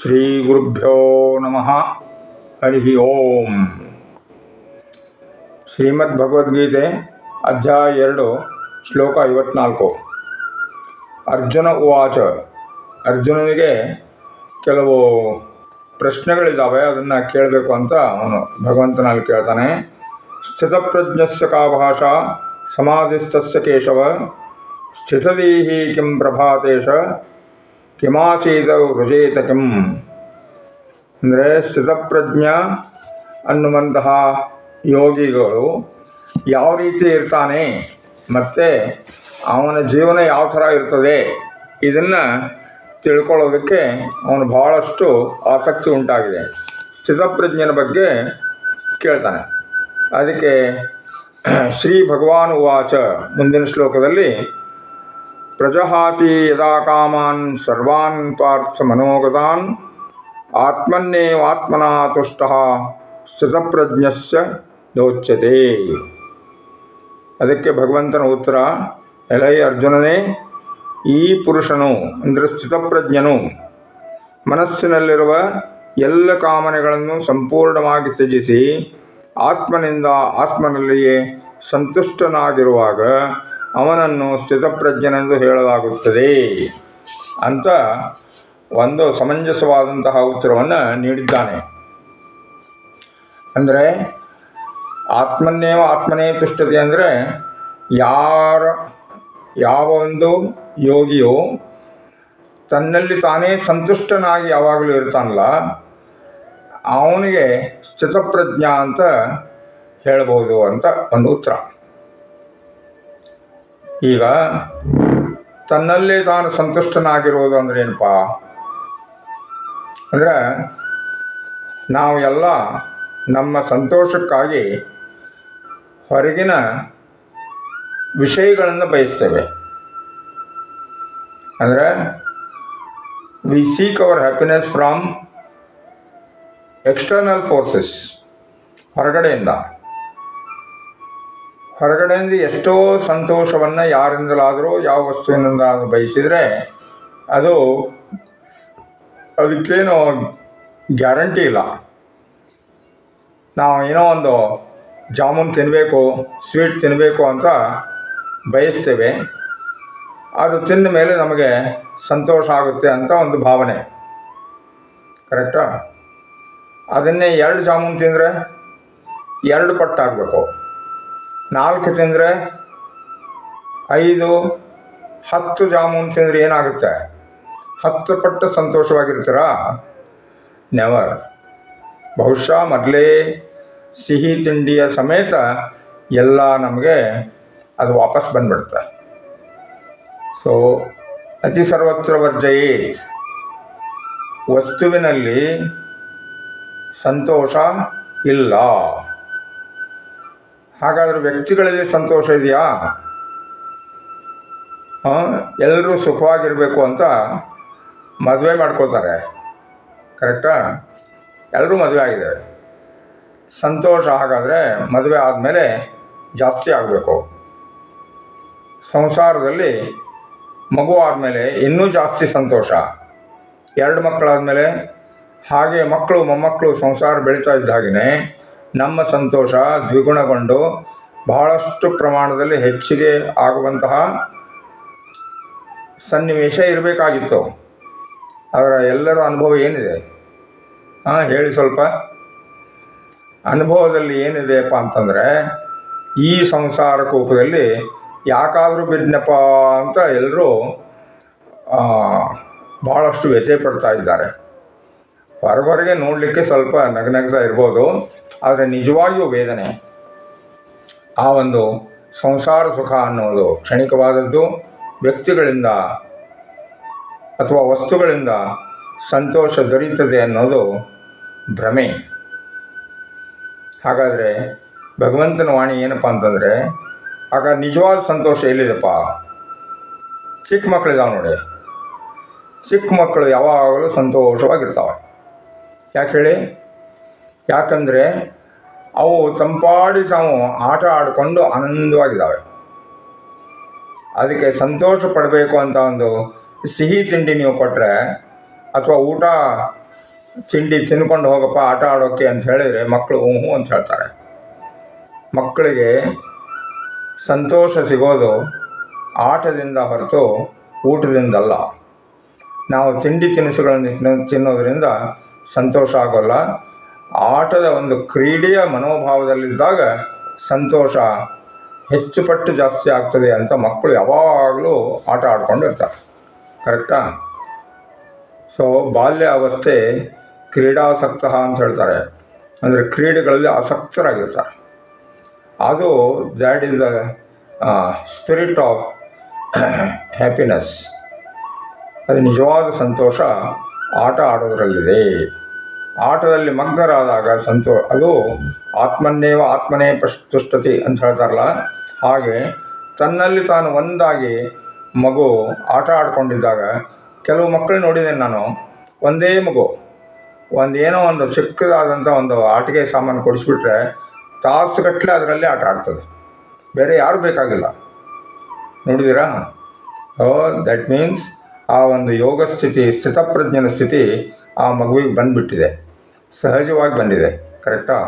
ಶ್ರೀ ಗುರುಭ್ಯೋ ನಮಃ ಹರಿ ಓಂ ಶ್ರೀಮದ್ ಭಗವದ್ಗೀತೆ ಅಧ್ಯಾಯ ಎರಡು ಶ್ಲೋಕ ಐವತ್ನಾಲ್ಕು। ಅರ್ಜುನ ಉವಾಚ। ಅರ್ಜುನನಿಗೆ ಕೆಲವು ಪ್ರಶ್ನೆಗಳಿದ್ದಾವೆ ಅದನ್ನು ಕೇಳಬೇಕು ಅಂತ ಅವನು ಭಗವಂತನಲ್ಲಿ ಕೇಳ್ತಾನೆ. ಸ್ಥಿತಪ್ರಜ್ಞಸ್ಯ ಕಾ ಭಾಷಾ, ಸಮಾಧಿಸ್ಥಸ್ಯ ಕೇಶವ, ಸ್ಥಿತದೀಹಿ ಕಿಂ ಪ್ರಭಾತೇಶ ಕಿಮಾಸೀತ ವೃಜೇತ ಕೆಂ ಅಂದರೆ ಸ್ಥಿತಪ್ರಜ್ಞ ಅನ್ನುವಂತಹ ಯೋಗಿಗಳು ಯಾವ ರೀತಿ ಇರ್ತಾನೆ, ಮತ್ತು ಅವನ ಜೀವನ ಯಾವ ಥರ ಇರ್ತದೆ, ಇದನ್ನು ತಿಳ್ಕೊಳ್ಳೋದಕ್ಕೆ ಅವನು ಬಹಳಷ್ಟು ಆಸಕ್ತಿ ಉಂಟಾಗಿದೆ. ಸ್ಥಿತಪ್ರಜ್ಞನ ಬಗ್ಗೆ ಕೇಳ್ತಾನೆ. ಅದಕ್ಕೆ ಶ್ರೀ ಭಗವಾನ್ ಉವಾಚ ಮುಂದಿನ ಶ್ಲೋಕದಲ್ಲಿ ಪ್ರಜಹಾತಿ ಯದಾ ಕಾಮಾನ್ ಸರ್ವಾನ್ ಪಾರ್ಥ ಮನೋಗತಾನ್ ಆತ್ಮನ್ನೇವಾತ್ಮನಾ ತುಷ್ಟ ಸ್ಥಿತಪ್ರಜ್ಞಸ್ಯ ದೋಚ್ಯತೆ. ಅದಕ್ಕೆ ಭಗವಂತನ ಉತ್ತರ, ಎಲೈ ಅರ್ಜುನನೇ, ಈ ಪುರುಷನು ಅಂದರೆ ಸ್ಥಿತಪ್ರಜ್ಞನು ಮನಸ್ಸಿನಲ್ಲಿರುವ ಎಲ್ಲ ಕಾಮನೆಗಳನ್ನು ಸಂಪೂರ್ಣವಾಗಿ ತ್ಯಜಿಸಿ ಆತ್ಮನಿಂದ ಆತ್ಮನಲ್ಲಿಯೇ ಸಂತುಷ್ಟನಾಗಿರುವಾಗ ಅವನನ್ನು ಸ್ಥಿತಪ್ರಜ್ಞನೆಂದು ಹೇಳಲಾಗುತ್ತದೆ. ಅಂತ ಒಂದು ಸಮಂಜಸವಾದಂತಹ ಉತ್ತರವನ್ನು ನೀಡಿದ್ದಾನೆ. ಅಂದರೆ ಆತ್ಮನ್ನೇವ ಆತ್ಮನೇ ತುಷ್ಟತೆ ಅಂದರೆ ಯಾರ, ಯಾವ ಒಂದು ಯೋಗಿಯು ತನ್ನಲ್ಲಿ ತಾನೇ ಸಂತುಷ್ಟನಾಗಿ ಯಾವಾಗಲೂ ಇರ್ತಾನಲ್ಲ, ಅವನಿಗೆ ಸ್ಥಿತಪ್ರಜ್ಞ ಅಂತ ಹೇಳ್ಬೋದು ಅಂತ ಒಂದು ಉತ್ತರ. ಈಗ ತನ್ನಲ್ಲೇ ತಾನು ಸಂತುಷ್ಟನಾಗಿರುವುದು ಅಂದ್ರೆ ಏನಪ್ಪ ಅಂದರೆ ನಾವು ಎಲ್ಲ ನಮ್ಮ ಸಂತೋಷಕ್ಕಾಗಿ ಹೊರಗಿನ ವಿಷಯಗಳನ್ನು ಬಯಸ್ತೇವೆ. ಅಂದರೆ we seek our happiness from external forces ಹೊರಗಡೆಯಿಂದ. ಹೊರಗಡೆಯಿಂದ ಎಷ್ಟೋ ಸಂತೋಷವನ್ನು ಯಾರಿಂದಲಾದರೂ, ಯಾವ ವಸ್ತುವಿನಿಂದ ಬಯಸಿದರೆ ಅದು ಅದಕ್ಕೇನು ಗ್ಯಾರಂಟಿ ಇಲ್ಲ. ನಾವು ಏನೋ ಒಂದು ಜಾಮೂನ್ ತಿನ್ನಬೇಕು ಸ್ವೀಟ್ ತಿನ್ನಬೇಕು ಅಂತ ಬಯಸ್ತೇವೆ. ಅದು ತಿಂದ ಮೇಲೆ ನಮಗೆ ಸಂತೋಷ ಆಗುತ್ತೆ ಅಂತ ಒಂದು ಭಾವನೆ. ಕರೆಕ್ಟಾ? ಅದನ್ನೇ ಎರಡು ಜಾಮೂನ್ ತಿಂದರೆ ಎರಡು ಪಟ್ಟಾಗಬೇಕು. ನಾಲ್ಕು ತಿಂದರೆ ಐದು, ಹತ್ತು ಜಾಮೂನ್ ತಿಂದರೆ ಏನಾಗುತ್ತೆ? ಹತ್ತು ಪಟ್ಟು ಸಂತೋಷವಾಗಿರ್ತೀರಾ? ನೆವರ್ ಬಹುಶಃ ಮೊದಲೇ ಸಿಹಿ ತಿಂಡಿಯ ಸಮೇತ ಎಲ್ಲ ನಮಗೆ ಅದು ವಾಪಸ್ ಬಂದ್ಬಿಡುತ್ತೆ. ಸೊ ಅತಿ ಸರ್ವತ್ರ ವರ್ಜಯೇ ವಸ್ತುವಿನಲ್ಲಿ ಸಂತೋಷ ಇಲ್ಲ. ಹಾಗಾದರೆ ವ್ಯಕ್ತಿಗಳಲ್ಲಿ ಸಂತೋಷ ಇದೆಯಾ? ಎಲ್ಲರೂ ಸುಖವಾಗಿರಬೇಕು ಅಂತ ಮದುವೆ ಮಾಡ್ಕೋತಾರೆ ಕರೆಕ್ಟಾ ಎಲ್ಲರೂ ಮದುವೆ ಆಗಿದ್ದಾರೆ ಸಂತೋಷ ಹಾಗಾದರೆ ಮದುವೆ ಆದಮೇಲೆ ಜಾಸ್ತಿ ಆಗಬೇಕು. ಸಂಸಾರದಲ್ಲಿ ಮಗು ಆದಮೇಲೆ ಇನ್ನೂ ಜಾಸ್ತಿ ಸಂತೋಷ. ಎರಡು ಮಕ್ಕಳಾದಮೇಲೆ ಹಾಗೆ ಮಕ್ಕಳು ಮೊಮ್ಮಕ್ಕಳು ಸಂಸಾರ ಬೆಳೀತಾ ಇದ್ದ ಹಾಗೆಯೇ ನಮ್ಮ ಸಂತೋಷ ದ್ವಿಗುಣಗೊಂಡು ಬಹಳಷ್ಟು ಪ್ರಮಾಣದಲ್ಲಿ ಹೆಚ್ಚಿಗೆ ಆಗುವಂತಹ ಸನ್ನಿವೇಶ ಇರಬೇಕಾಗಿತ್ತು. ಅವರ ಎಲ್ಲರ ಅನುಭವ ಏನಿದೆ? ಹಾಂ, ಹೇಳಿ ಸ್ವಲ್ಪ. ಅನುಭವದಲ್ಲಿ ಏನಿದೆಯಪ್ಪ ಅಂತಂದರೆ, ಈ ಸಂಸಾರ ಕೋಪದಲ್ಲಿ ಯಾಕಾದರೂ ಬಿದ್ದನಪ್ಪ ಅಂತ ಎಲ್ಲರೂ ಭಾಳಷ್ಟು ವ್ಯಥೆ ಪಡ್ತಾ ಇದ್ದಾರೆ. ಹೊರಗೊರಗೆ ನೋಡಲಿಕ್ಕೆ ಸ್ವಲ್ಪ ನಗನಗ್ತಾ ಇರ್ಬೋದು, ಆದರೆ ನಿಜವಾಗಿಯೂ ವೇದನೆ. ಆ ಒಂದು ಸಂಸಾರ ಸುಖ ಅನ್ನೋದು ಕ್ಷಣಿಕವಾದದ್ದು, ವ್ಯಕ್ತಿಗಳಿಂದ ಅಥವಾ ವಸ್ತುಗಳಿಂದ ಸಂತೋಷ ದೊರೆಯುತ್ತದೆ ಅನ್ನೋದು ಭ್ರಮೆ. ಹಾಗಾದರೆ ಭಗವಂತನ ವಾಣಿ ಏನಪ್ಪ ಅಂತಂದರೆ, ಆಗ ನಿಜವಾದ ಸಂತೋಷ ಎಲ್ಲಿದೆಪ್ಪ? ಚಿಕ್ಕ ಮಕ್ಕಳಿದಾವೆ ನೋಡಿ. ಚಿಕ್ಕ ಮಕ್ಕಳು ಯಾವಾಗಲೂ ಸಂತೋಷವಾಗಿರ್ತಾವೆ. ಯಾಕೆ ಹೇಳಿ? ಯಾಕಂದರೆ ಅವು ತಂಪಾಡಿ ತಾವು ಆಟ ಆಡಿಕೊಂಡು ಆನಂದವಾಗಿದ್ದಾವೆ. ಅದಕ್ಕೆ ಸಂತೋಷ ಪಡಬೇಕು ಅಂತ ಒಂದು ಸಿಹಿ ತಿಂಡಿ ನೀವು ಕೊಟ್ಟರೆ ಅಥವಾ ಊಟ ತಿಂಡಿ ತಿನ್ಕೊಂಡು ಹೋಗಪ್ಪ, ಆಟ ಆಡೋಕ್ಕೆ ಅಂತ ಹೇಳಿದರೆ ಮಕ್ಕಳು ಹ್ಞೂ ಹ್ಞೂ ಅಂತ ಹೇಳ್ತಾರೆ. ಮಕ್ಕಳಿಗೆ ಸಂತೋಷ ಸಿಗೋದು ಆಟದಿಂದ ಹೊರತು ಊಟದಿಂದಲ್ಲ. ನಾವು ತಿಂಡಿ ತಿನಿಸುಗಳನ್ನು ತಿನ್ನೋದರಿಂದ ಸಂತೋಷ ಆಗೋಲ್ಲ. ಆಟದ ಒಂದು ಕ್ರೀಡೆಯ ಮನೋಭಾವದಲ್ಲಿದ್ದಾಗ ಸಂತೋಷ ಹೆಚ್ಚು ಪಟ್ಟು ಜಾಸ್ತಿ ಆಗ್ತದೆ ಅಂತ ಮಕ್ಕಳು ಯಾವಾಗಲೂ ಆಟ ಆಡ್ಕೊಂಡಿರ್ತಾರೆ. ಕರೆಕ್ಟಾ? ಸೊ ಬಾಲ್ಯ ಅವಸ್ಥೆ ಕ್ರೀಡಾಸಕ್ತ ಅಂತ ಹೇಳ್ತಾರೆ. ಅಂದರೆ ಕ್ರೀಡೆಗಳಲ್ಲಿ ಆಸಕ್ತರಾಗಿರ್ತಾರೆ. ಅದು that is the spirit of happiness ಅದು ನಿಜವಾದ ಸಂತೋಷ. ಆಟ ಆಡೋದರಲ್ಲಿದೆ. ಆಟದಲ್ಲಿ ಮಗ್ನರಾದಾಗ ಸಂತೋ, ಅದು ಆತ್ಮನ್ನೇವ ಆತ್ಮನೇ ಪ್ರಸ್ತುಷ್ಟತಿ ತುಷ್ಟತಿ ಅಂತ ಹೇಳ್ತಾರಲ್ಲ, ಹಾಗೆ ತನ್ನಲ್ಲಿ ತಾನು ಒಂದಾಗಿ ಮಗು ಆಟ ಆಡ್ಕೊಂಡಿದ್ದಾಗ ಕೆಲವು ಮಕ್ಕಳು ನೋಡಿದ್ದೇನೆ ನಾನು. ಒಂದೇ ಮಗು. ಒಂದು ಏನೋ ಒಂದು ಚಿಕ್ಕದಾದಂಥ ಒಂದು ಆಟಿಕೆ ಸಾಮಾನು ಕೊಡಿಸ್ಬಿಟ್ರೆ ತಾಸುಗಟ್ಟಲೆ ಅದರಲ್ಲಿ ಆಟ ಆಡ್ತದೆ. ಬೇರೆ ಯಾರು ಬೇಕಾಗಿಲ್ಲ. ನೋಡಿದ್ದೀರಾ? ಓ ದಟ್ ಮೀನ್ಸ್ ಆ ಒಂದು ಯೋಗ ಸ್ಥಿತಿ, ಸ್ಥಿತಪ್ರಜ್ಞನ ಸ್ಥಿತಿ ಆ ಮಗುವಿಗೆ ಬಂದುಬಿಟ್ಟಿದೆ. ಸಹಜವಾಗಿ ಬಂದಿದೆ. ಕರೆಕ್ಟಾ?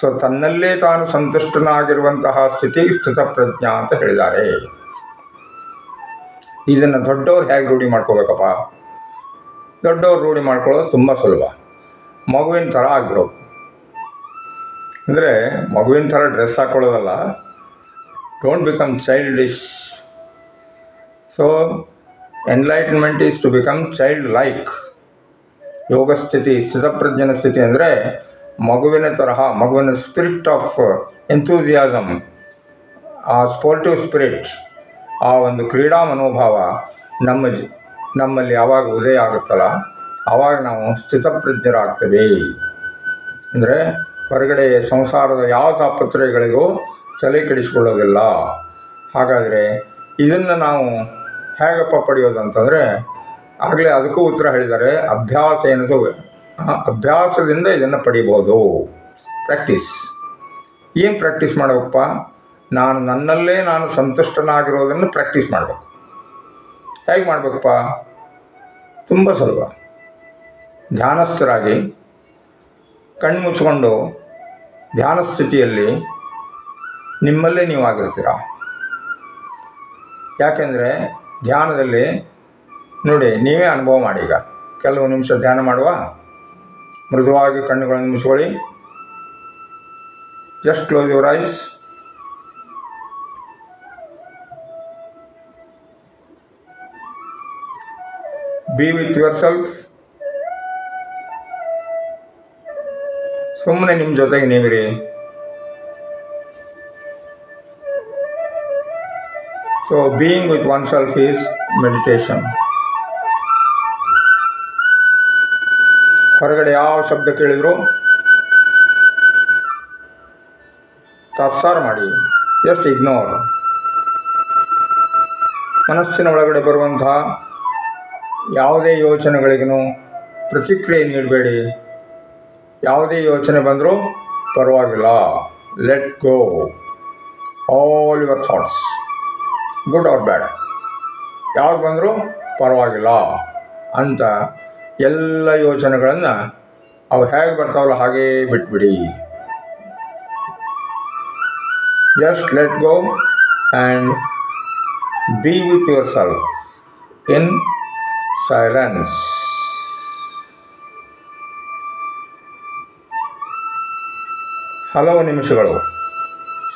ಸೊ ತನ್ನಲ್ಲೇ ತಾನು ಸಂತುಷ್ಟನಾಗಿರುವಂತಹ ಸ್ಥಿತಿ ಸ್ಥಿತಪ್ರಜ್ಞ ಅಂತ ಹೇಳಿದ್ದಾರೆ. ಇದನ್ನು ದೊಡ್ಡವ್ರು ಹೇಗೆ ರೂಢಿ ಮಾಡ್ಕೋಬೇಕಪ್ಪ? ದೊಡ್ಡವ್ರು ರೂಢಿ ಮಾಡ್ಕೊಳ್ಳೋದು ತುಂಬ ಸುಲಭ. ಮಗುವಿನ ಥರ ಆಗಿರೋದು ಅಂದರೆ ಮಗುವಿನ ಥರ dress ಹಾಕ್ಕೊಳ್ಳೋದಲ್ಲ don't become childish so enlightenment is to become child like ಯೋಗ ಸ್ಥಿತಿ ಸ್ಥಿತಪ್ರಜ್ಞನ ಸ್ಥಿತಿ ಅಂದರೆ ಮಗುವಿನ ತರಹ, ಮಗುವಿನ ಸ್ಪಿರಿಟ್ ಆಫ್ ಎಂಥೂಸಿಯಾಸಮ್ ಆ ಸ್ಪೋರ್ಟಿವ್ ಸ್ಪಿರಿಟ್ ಆ ಒಂದು ಕ್ರೀಡಾ ಮನೋಭಾವ ನಮ್ಮ ಜಿ, ನಮ್ಮಲ್ಲಿ ಯಾವಾಗ ಉದಯ ಆಗುತ್ತಲ್ಲ ಆವಾಗ ನಾವು ಸ್ಥಿತಪ್ರಜ್ಞರಾಗ್ತೇವೆ. ಅಂದರೆ ಹೊರಗಡೆ ಸಂಸಾರದ ಯಾವ ತಾಪತ್ರಯಗಳಿಗೂ ತಲೆ ಕೆಡಿಸಿಕೊಳ್ಳೋದಿಲ್ಲ. ಹಾಗಾದರೆ ಇದನ್ನು ನಾವು ಹೇಗಪ್ಪ ಪಡೆಯೋದು ಅಂತಂದರೆ, ಆಗಲೇ ಅದಕ್ಕೂ ಉತ್ತರ ಹೇಳಿದ್ದಾರೆ, ಅಭ್ಯಾಸ ಏನದು ಅಭ್ಯಾಸದಿಂದ ಇದನ್ನು ಪಡಿಬೋದು. ಪ್ರಾಕ್ಟೀಸ್ ಏನು ಪ್ರಾಕ್ಟೀಸ್ ಮಾಡಬೇಕಪ್ಪ? ನಾನು ನನ್ನಲ್ಲೇ ನಾನು ಸಂತುಷ್ಟನಾಗಿರೋದನ್ನು ಪ್ರಾಕ್ಟೀಸ್ ಮಾಡಬೇಕು. ಹೇಗೆ ಮಾಡಬೇಕಪ್ಪ? ತುಂಬ ಸುಲಭ. ಧ್ಯಾನಸ್ಥರಾಗಿ ಕಣ್ಣು ಮುಚ್ಕೊಂಡು ಧ್ಯಾನ ಸ್ಥಿತಿಯಲ್ಲಿ ನಿಮ್ಮಲ್ಲೇ ನೀವು ಆಗಿರ್ತೀರ ಯಾಕೆಂದರೆ ಧ್ಯಾನದಲ್ಲಿ ನೋಡಿ, ನೀವೇ ಅನುಭವ ಮಾಡಿ ಈಗ. ಕೆಲವು ನಿಮಿಷ ಧ್ಯಾನ ಮಾಡುವ. ಮೃದುವಾಗಿ ಕಣ್ಣುಗಳನ್ನು ಮುಚ್ಕೊಳ್ಳಿ. Just close your eyes be with yourself ಸುಮ್ಮನೆ ನಿಮ್ಮ ಜೊತೆಗೆ ನೀವಿರಿ. So being with oneself is meditation. ಹೊರಗಡೆ ಯಾವ ಶಬ್ದ ಕೇಳಿದ್ರು ತಾತ್ಸಾರ ಮಾಡಿ ಜಸ್ಟ್ ಇಗ್ನೋರ್ ಮನಸ್ಸಿನ ಒಳಗಡೆ ಬರುವಂತಹ ಯಾವುದೇ ಯೋಚನೆಗಳಿಗೂ ಪ್ರತಿಕ್ರಿಯೆ ನೀಡಬೇಡಿ. ಯಾವುದೇ ಯೋಚನೆ ಬಂದರೂ ಪರವಾಗಿಲ್ಲ. Let go all your thoughts good or bad ಯಾವ್ದು ಬಂದರೂ ಪರವಾಗಿಲ್ಲ ಅಂತ ಎಲ್ಲ ಯೋಚನೆಗಳನ್ನು ಅವು ಹೇಗೆ ಬರ್ತಾವಲ್ಲ ಹಾಗೇ ಬಿಟ್ಬಿಡಿ. Just let go and be with yourself in silence ಹಲವು ನಿಮಿಷಗಳು.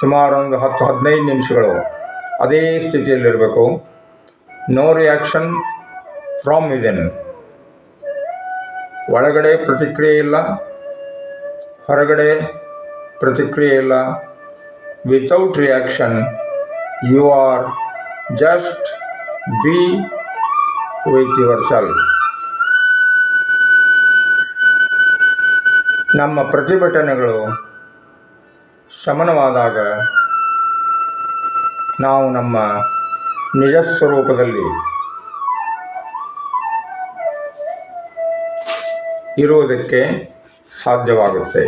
ಸುಮಾರು ಒಂದು ಹತ್ತು ಹದಿನೈದು ನಿಮಿಷಗಳು. ಅದೇ ಸ್ಥಿತಿಯಲ್ಲಿರಬೇಕು. ನೋ ರಿಯಾಕ್ಷನ್ ಫ್ರಾಮ್ ವಿದಿನ್ ಒಳಗಡೆ ಪ್ರತಿಕ್ರಿಯೆ ಇಲ್ಲ. ಹೊರಗಡೆ ಪ್ರತಿಕ್ರಿಯೆ ಇಲ್ಲ. Without reaction you are just be with yourself ನಮ್ಮ ಪ್ರತಿಭಟನೆಗಳು ಶಮನವಾದಾಗ ನಾವು ನಮ್ಮ ನಿಜ ಸ್ವರೂಪದಲ್ಲಿ ಇರುವುದಕ್ಕೆ ಸಾಧ್ಯವಾಗುತ್ತೆ.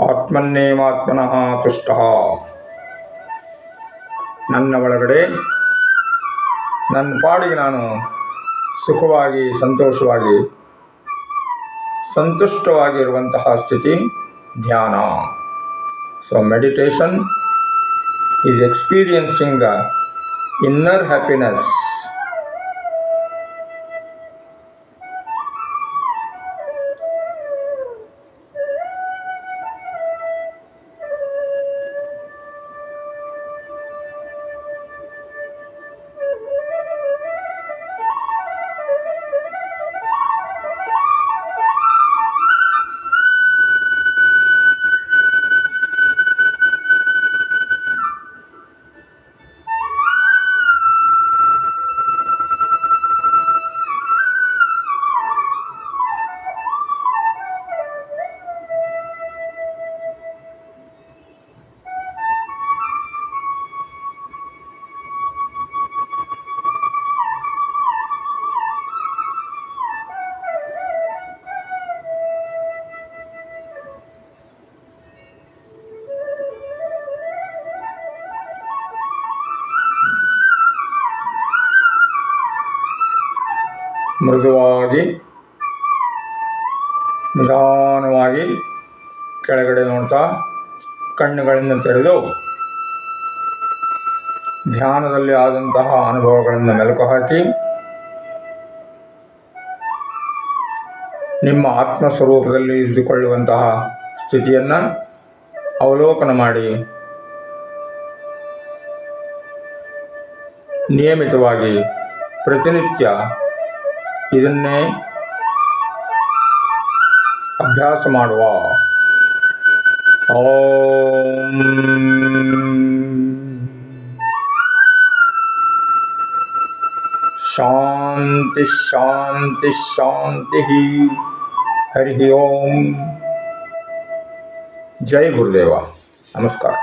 ಆತ್ಮನ್ನೇವಾತ್ಮನಃ ತುಷ್ಟ. ನನ್ನ ಒಳಗಡೆ ನನ್ನ ಪಾಡಿಗೆ ನಾನು ಸುಖವಾಗಿ, ಸಂತೋಷವಾಗಿ, ಸಂತುಷ್ಟವಾಗಿರುವಂತಹ ಸ್ಥಿತಿ ಧ್ಯಾನ. So meditation is experiencing the inner happiness ಮೃದುವಾಗಿ, ನಿಧಾನವಾಗಿ ಕೆಳಗಡೆ ನೋಡ್ತಾ ಕಣ್ಣುಗಳಿಂದ ತೆರೆದು ಧ್ಯಾನದಲ್ಲಿ ಆದಂತಹ ಅನುಭವಗಳನ್ನು ಮೆಲುಕು ಹಾಕಿ, ನಿಮ್ಮ ಆತ್ಮ ಸ್ವರೂಪದಲ್ಲಿ ಇದ್ದುಕೊಳ್ಳುವಂತಹ ಸ್ಥಿತಿಯನ್ನು ಅವಲೋಕನ ಮಾಡಿ, ನಿಯಮಿತವಾಗಿ ಪ್ರತಿನಿತ್ಯ ಇದನ್ನೇ ಅಭ್ಯಾಸ ಮಾಡುವ. ಓಂ. ಶಾಂತಿ ಶಾಂತಿ ಶಾಂತಿ ಹರಿ ಓಂ. ಜೈ ಗುರುದೇವ. ನಮಸ್ಕಾರ.